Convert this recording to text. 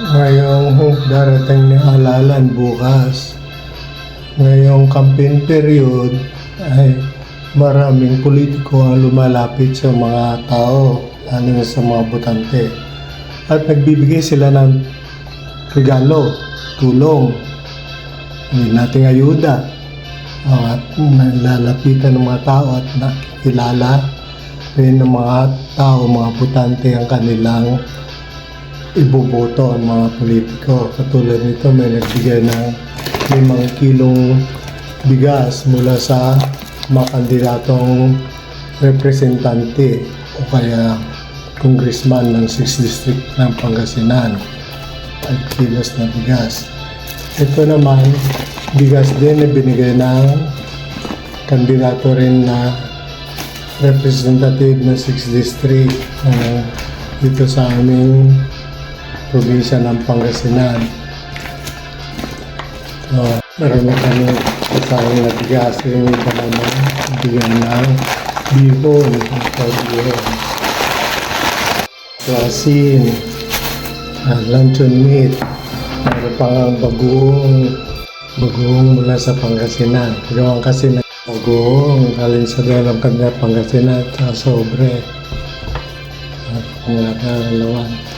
ngayong darating ni halalan bukas. Ngayong campaign period ay maraming politiko ang lumalapit sa mga tao, lalo na sa mga botante. At nagbibigay sila ng regalo, tulong, hindi nating ayuda. At nalalapitan ng mga tao at nakikilala rin ng mga tao, mga botante ang kanilang iboboto ang mga politiko. Katulad nito, may nagbigay ng limang kilong bigas mula sa mga kandidatong representante o kaya congressman ng 6th District ng Pangasinan. 5 kilos na bigas. Ito naman, bigas din na binigay ng kandidato rin na representative ng 6th District uh, dito sa aming probinsya ng Pangasinan. So, meron na kami kasama na bigas. Yung iba naman bigyan ng bihon bihon klasin uh, luncheon meat. Meron pang ang bagoong bagoong mula sa Pangasinan. Gawang kasi na bagoong galing sa dalang kanya Pangasinan sa sobre. At mga kalalawan